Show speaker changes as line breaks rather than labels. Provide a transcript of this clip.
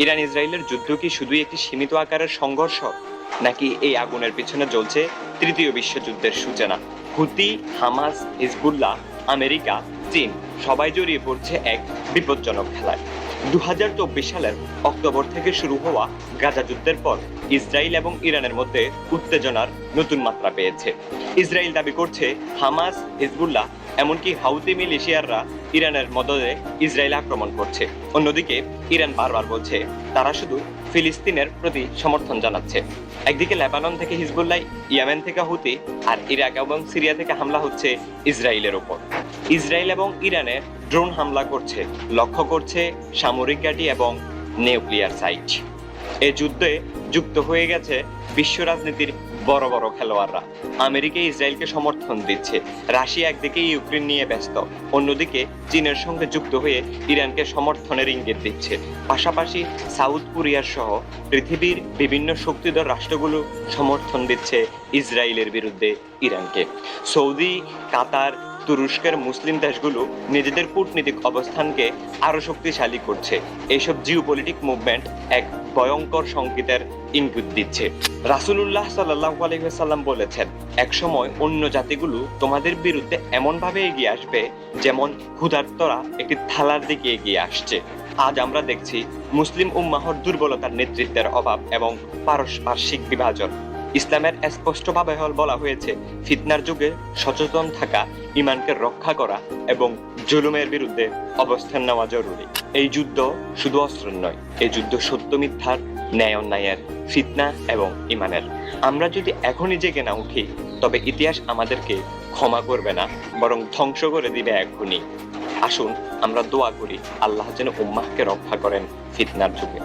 Iran ইসরায়েলের যুদ্ধ কি শুধুই একটি সীমিত আকারের সংঘর্ষ, নাকি এই আগুনের পিছনে জ্বলছে তৃতীয় বিশ্বযুদ্ধের সূচনা? হুতি, হামাস, হিজবুল্লাহ, আমেরিকা, চীন সবাই জড়িয়ে পড়ছে এক বিপজ্জনক খেলায়। দু হাজার চব্বিশ সালের অক্টোবর থেকে শুরু হওয়া গাজা যুদ্ধের পর ইসরায়েল এবং ইরানের মধ্যে উত্তেজনার নতুন মাত্রা পেয়েছে। ইসরায়েল দাবি করছে হামাস, হিজবুল্লাহ এমনকি হাউতি মিলিশিয়াররা ইরানের মদদে ইসরায়েল আক্রমণ করছে। অন্যদিকে ইরান বারবার বলছে, তারা শুধু ফিলিস্তিনের প্রতি সমর্থন জানাচ্ছে। একদিকে লেবানন থেকে হিজবুল্লাহ, ইয়ামেন থেকে হুতি আর ইরাক এবং সিরিয়া থেকে হামলা হচ্ছে ইসরায়েলের ওপর। ইসরায়েল এবং ইরানে ড্রোন হামলা করছে, লক্ষ্য করছে সামরিক ঘাঁটি এবং নিউক্লিয়ার সাইট। এ যুদ্ধে যুক্ত হয়ে গেছে বিশ্ব রাজনীতির বড় বড় খেলোয়াড়রা। আমেরিকা ইসরায়েলকে সমর্থন দিচ্ছে। রাশিয়া একদিকে ইউক্রেন নিয়ে ব্যস্ত। অন্যদিকে চীনের সঙ্গে যুক্ত হয়ে ইরানকে সমর্থনের ইঙ্গিত দিচ্ছে। পাশাপাশি সাউথ কোরিয়ার সহ পৃথিবীর বিভিন্ন শক্তিধর রাষ্ট্রগুলো সমর্থন দিচ্ছে ইসরায়েলের বিরুদ্ধে ইরানকে। সৌদি, কাতার তুরস্কের মুসলিম দেশগুলো নিজেদের কূটনীতিক অবস্থানকে আরও শক্তিশালী করছে। এইসব জিওপলিটিক মুভমেন্ট এক ভয়ঙ্কর সংকেতের ইঙ্গিত দিচ্ছে। রাসূলুল্লাহ সাল্লাহ আলহিহাল্লাম বলেছেন, একসময় অন্য জাতিগুলো তোমাদের বিরুদ্ধে এমনভাবে এগিয়ে আসবে যেমন ক্ষুধার্তরা একটি থালার দিকে এগিয়ে আসছে। আজ আমরা দেখছি মুসলিম উম্মাহর দুর্বলতার নেতৃত্বের অভাব এবং পারস্পার্শ্বিক বিভাজন। ইসলামের স্পষ্টভাবে হল বলা হয়েছে, ফিতনার যুগে সচেতন থাকা, ইমানকে রক্ষা করা এবং জুলুমের বিরুদ্ধে অবস্থান নেওয়া জরুরি। এই যুদ্ধ শুধু অস্ত্রের নয়, এই যুদ্ধ সত্য মিথ্যার, ন্যায় অন্যায়ের, ফিতনা এবং ইমানের। আমরা যদি এখনই জেগে না উঠি, তবে ইতিহাস আমাদেরকে ক্ষমা করবে না, বরং ধ্বংস করে দিবে এখনই। আসুন, আমরা দোয়া করি, আল্লাহ যেন উম্মাহকে রক্ষা করেন ফিতনার যুগে।